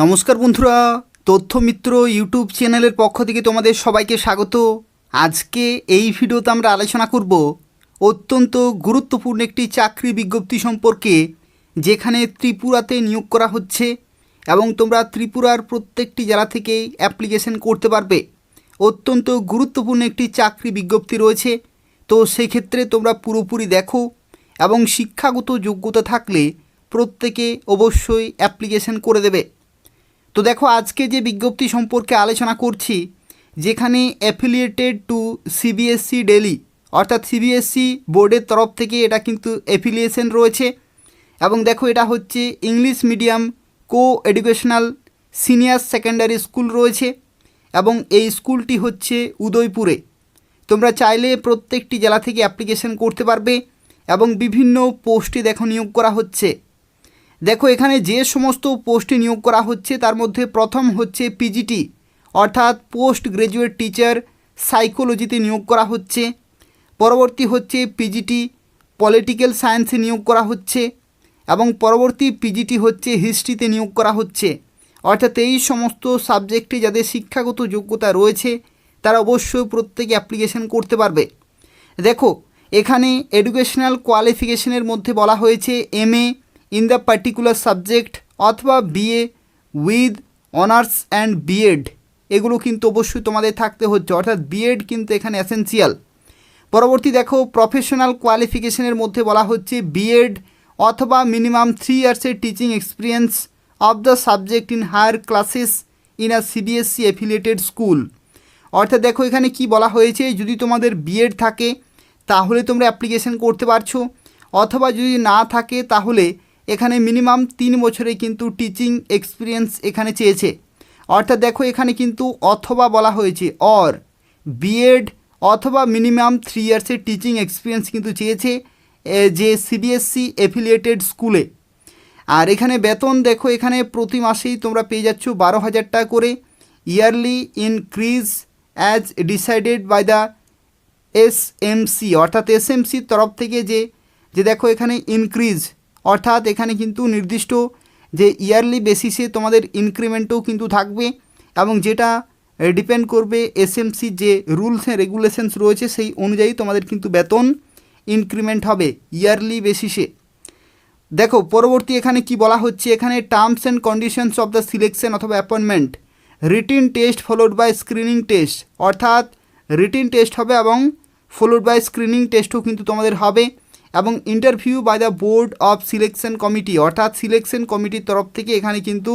নমস্কার বন্ধুরা তথ্য মিত্র ইউটিউব চ্যানেলের পক্ষ থেকে তোমাদের সবাইকে স্বাগত। আজকে এই ভিডিওতে আমরা আলোচনা করব অত্যন্ত গুরুত্বপূর্ণ একটি চাকরি বিজ্ঞপ্তি সম্পর্কে, যেখানে ত্রিপুরাতে নিয়োগ করা হচ্ছে এবং তোমরা ত্রিপুরার প্রত্যেকটি জেলা থেকেই অ্যাপ্লিকেশন করতে পারবে। অত্যন্ত গুরুত্বপূর্ণ একটি চাকরি বিজ্ঞপ্তি রয়েছে। তো সেক্ষেত্রে তোমরা পুরোপুরি দেখো এবং শিক্ষাগত যোগ্যতা থাকলে প্রত্যেকে অবশ্যই অ্যাপ্লিকেশন করে দেবে। তো দেখো, আজকে যে বিজ্ঞপ্তি সম্পর্কে আলোচনা করছি, যেখানে অ্যাফিলিয়েটেড টু সিবিএসসি ডেলি অর্থাৎ সিবিএসসি বোর্ডের তরফ থেকে এটা কিন্তু অ্যাফিলিয়েশন রয়েছে। এবং দেখো, এটা হচ্ছে English medium co educational senior secondary school রয়েছে এবং এই স্কুলটি হচ্ছে উদয়পুরে। তোমরা চাইলে প্রত্যেকটি জেলা থেকে অ্যাপ্লিকেশন করতে পারবে এবং বিভিন্ন পোস্টে দেখো নিয়োগ করা হচ্ছে। দেখো, এখানে যে সমস্ত পোস্টে নিয়োগ করা হচ্ছে, তার মধ্যে প্রথম হচ্ছে পিজিটি অর্থাৎ পোস্ট গ্রাজুয়েট টিচার সাইকোলজিতে নিয়োগ করা হচ্ছে। পরবর্তী হচ্ছে পিজিটি পলিটিক্যাল সায়েন্সে নিয়োগ করা হচ্ছে এবং পরবর্তী পিজিটি হচ্ছে হিস্ট্রিতে নিয়োগ করা হচ্ছে। অর্থাৎ এই সমস্ত সাবজেক্টে যাদের শিক্ষাগত যোগ্যতা রয়েছে, তারা অবশ্যই প্রত্যেকে অ্যাপ্লিকেশন করতে পারবে। দেখো, এখানে এডুকেশনাল কোয়ালিফিকেশনের মধ্যে বলা হয়েছে M A in the particular subject অথবা BA with honours and BEd এগুলো কিন্তু অবশ্যই তোমাদের থাকতে হচ্ছে। অর্থাৎ বিএড কিন্তু এখানে এসেন্সিয়াল পরবর্তী দেখো প্রফেশনাল কোয়ালিফিকেশনের মধ্যে বলা হচ্ছে বিএড অথবা minimum three ইয়ার্সের teaching experience of the subject in higher classes in a CBSE affiliated school অর্থাৎ দেখো, এখানে কি বলা হয়েছে, যদি তোমাদের বিএড থাকে, তাহলে তোমরা অ্যাপ্লিকেশন করতে পারছ। অথবা যদি না থাকে, তাহলে এখানে মিনিমাম তিন বছরে কিন্তু টিচিং এক্সপিরিয়েন্স এখানে চেয়েছে। অর্থাৎ দেখো এখানে কিন্তু অথবা বলা হয়েছে অর বিএড অথবা মিনিমাম থ্রি ইয়ার্সের টিচিং এক্সপিরিয়েন্স কিন্তু চেয়েছে যে সিবিএসসি অ্যাফিলিয়েটেড স্কুলে আর এখানে বেতন দেখো, এখানে প্রতি মাসেই তোমরা পেয়ে যাচ্ছ বারো হাজার টাকা করে। Yearly increase as decided by the S MC অর্থাৎ এস এমসির তরফ থেকে যে যে দেখো এখানে ইনক্রিজ অর্থাৎ এখানে কিন্তু নির্দিষ্ট যে ইয়ারলি বেসিসে তোমাদের ইনক্রিমেন্টও কিন্তু থাকবে এবং যেটা ডিপেন্ড করবে এসএমসি যে রুলস অ্যান্ড রেগুলেশনস রয়েছে সেই অনুযায়ী তোমাদের কিন্তু বেতন ইনক্রিমেন্ট হবে ইয়ারলি বেসিসে। দেখো, পরবর্তী এখানে কি বলা হচ্ছে? এখানে terms and conditions of the selection অথবা appointment written test followed by screening test অর্থাৎ রিটিন টেস্ট হবে এবং ফলোড বাই স্ক্রিনিং টেস্টও কিন্তু তোমাদের হবে। এবং interview by the board of selection committee অর্থাৎ সিলেকশন কমিটির তরফ থেকে এখানে কিন্তু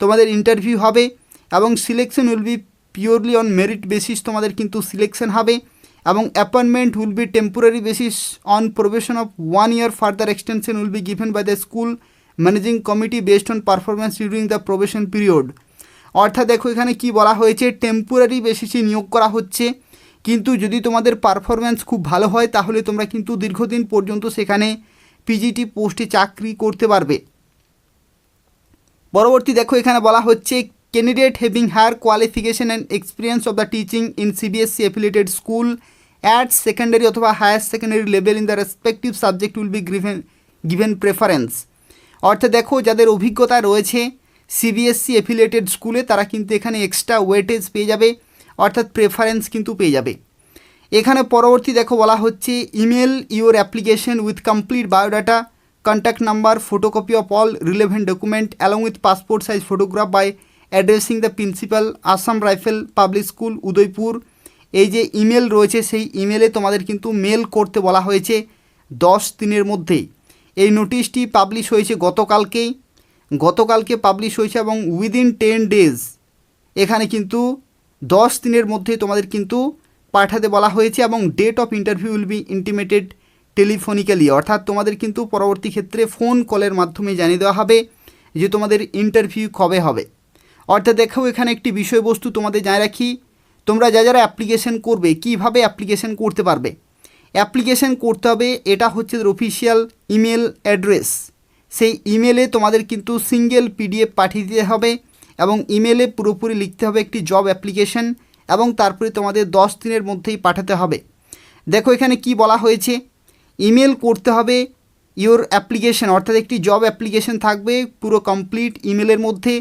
তোমাদের ইন্টারভিউ হবে এবং selection will be purely on merit basis তোমাদের কিন্তু সিলেকশন হবে এবং appointment will be temporary basis on probation of one year further extension will be given by the school managing committee based on performance during the probation period অর্থাৎ দেখো এখানে কি বলা হয়েছে? টেম্পোরারি বেসিসে নিয়োগ করা হচ্ছে। কিন্তু যদি তোমাদের পারফরমেন্স খুব ভালো হয়, তাহলে তোমরা কিন্তু দীর্ঘদিন পর্যন্ত সেখানে পিজিটি পোস্টে চাকরি করতে পারবে। পরবর্তী দেখো, এখানে বলা হচ্ছে candidate having higher qualification and experience of the teaching in CBSE affiliated school at secondary অথবা higher secondary level in the respective subject will be given given preference অর্থাৎ দেখো, যাদের অভিজ্ঞতা রয়েছে সিবিএসসি অ্যাফিলিয়েটেড স্কুলে তারা কিন্তু এখানে এক্সট্রা ওয়েটেজ পেয়ে যাবে। অর্থাৎ প্রেফারেন্স কিন্তু পেয়ে যাবে। এখানে পরবর্তী দেখো বলা হচ্ছে email your application with complete biodata contact number photocopy of all relevant document along with passport size photograph by addressing the principal Assam rifle public school Udaipur এই যে ইমেল রয়েছে, সেই ইমেলে তোমাদের কিন্তু মেল করতে বলা হয়েছে দশ দিনের মধ্যেই। এই নোটিশটি পাবলিশ হয়েছে গতকালকেই। গতকালকে পাবলিশ হয়েছে এবং উইদিন টেন ডেজ এখানে কিন্তু দশ দিনের মধ্যে তোমাদের কিন্তু পাঠাতে বলা হয়েছে এবং date of interview will be intimated telephonically অর্থাৎ তোমাদের কিন্তু পরবর্তী ক্ষেত্রে ফোন কলের মাধ্যমে জানিয়ে দেওয়া হবে যে তোমাদের ইন্টারভিউ কবে হবে। অর্থাৎ দেখো এখানে একটি বিষয়বস্তু তোমাদের জানিয়ে রাখি। তোমরা যা যারা অ্যাপ্লিকেশন করবে, কীভাবে অ্যাপ্লিকেশন করতে পারবে? অ্যাপ্লিকেশন করতে হবে, এটা হচ্ছে অফিসিয়াল ইমেল অ্যাড্রেস সেই ইমেলে তোমাদের কিন্তু সিঙ্গেল পিডিএফ পাঠিয়ে দিতে হবে। এবং ইমেলে পুরোপুরি লিখতে হবে একটি জব অ্যাপ্লিকেশন এবং তারপরে তোমাদের দশ দিনের মধ্যেই পাঠাতে হবে। দেখো এখানে কি বলা হয়েছে? ইমেল করতে হবে ইওর অ্যাপ্লিকেশন অর্থাৎ একটি জব অ্যাপ্লিকেশন থাকবে পুরো কমপ্লিট ইমেলের মধ্যে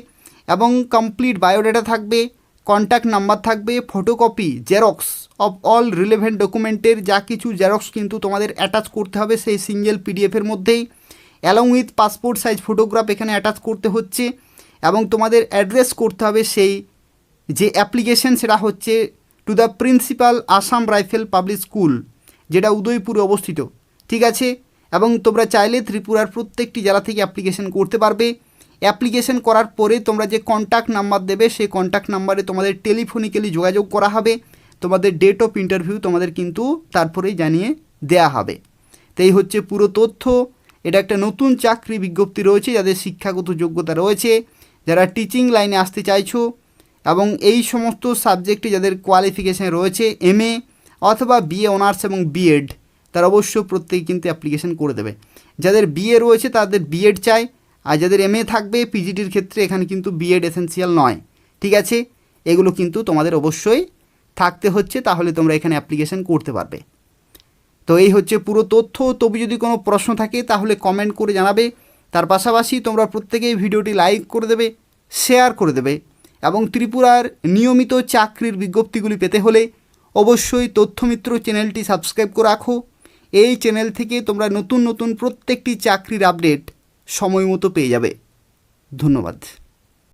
এবং কমপ্লিট বায়োডাটা থাকবে কন্ট্যাক্ট নাম্বার থাকবে photocopy xerox of all relevant ডকুমেন্টের যা কিছু জেরক্স কিন্তু তোমাদের অ্যাটাচ করতে হবে সেই সিঙ্গেল পিডিএফের মধ্যেই। Along with passport size photograph এখানে অ্যাটাচ করতে হচ্ছে। এবং তোমাদের অ্যাড্রেস করতে হবে সেই যে অ্যাপ্লিকেশন সেটা হচ্ছে to the principal Assam rifle public school যেটা উদয়পুরে অবস্থিত, ঠিক আছে? এবং তোমরা চাইলে ত্রিপুরার প্রত্যেকটি জেলা থেকে অ্যাপ্লিকেশন করতে পারবে। অ্যাপ্লিকেশন করার পরে তোমরা যে কন্ট্যাক্ট নাম্বার দেবে, সেই কন্ট্যাক্ট নাম্বারে তোমাদের টেলিফোনিক্যালি যোগাযোগ করা হবে। তোমাদের ডেট অফ ইন্টারভিউ তোমাদের কিন্তু তারপরেই জানিয়ে দেয়া হবে। তো এই হচ্ছে পুরো তথ্য। এটা একটা নতুন চাকরি বিজ্ঞপ্তি রয়েছে, যাদের শিক্ষাগত যোগ্যতা রয়েছে। যারা টিচিং লাইনে আসতে চাইছো এবং এই সমস্ত সাবজেক্টে যাদের কোয়ালিফিকেশান রয়েছে এমএ অথবা বিএ অনার্স এবং বিএড তারা অবশ্য প্রত্যেকে কিন্তু অ্যাপ্লিকেশন করে দেবে। যাদের বিএ রয়েছে, তাদের বিএড চাই, আর যাদের এমএ থাকবে পিজিটির ক্ষেত্রে এখানে কিন্তু বিএড এসেন্সিয়াল নয়। ঠিক আছে? এগুলো কিন্তু তোমাদের অবশ্যই থাকতে হচ্ছে, তাহলে তোমরা এখানে অ্যাপ্লিকেশন করতে পারবে। তো এই হচ্ছে পুরো তথ্য। তবু যদি কোনো প্রশ্ন থাকে, তাহলে কমেন্ট করে জানাবে। তার পাশাপাশি তোমরা প্রত্যেকেই ভিডিওটি লাইক করে দেবে, শেয়ার করে দেবে এবং ত্রিপুরার নিয়মিত চাকরির বিজ্ঞপ্তিগুলি পেতে হলে অবশ্যই তথ্যমিত্র চ্যানেলটি সাবস্ক্রাইব করে রাখো। এই চ্যানেল থেকে তোমরা নতুন নতুন প্রত্যেকটি চাকরির আপডেট সময় মতো পেয়ে যাবে। ধন্যবাদ।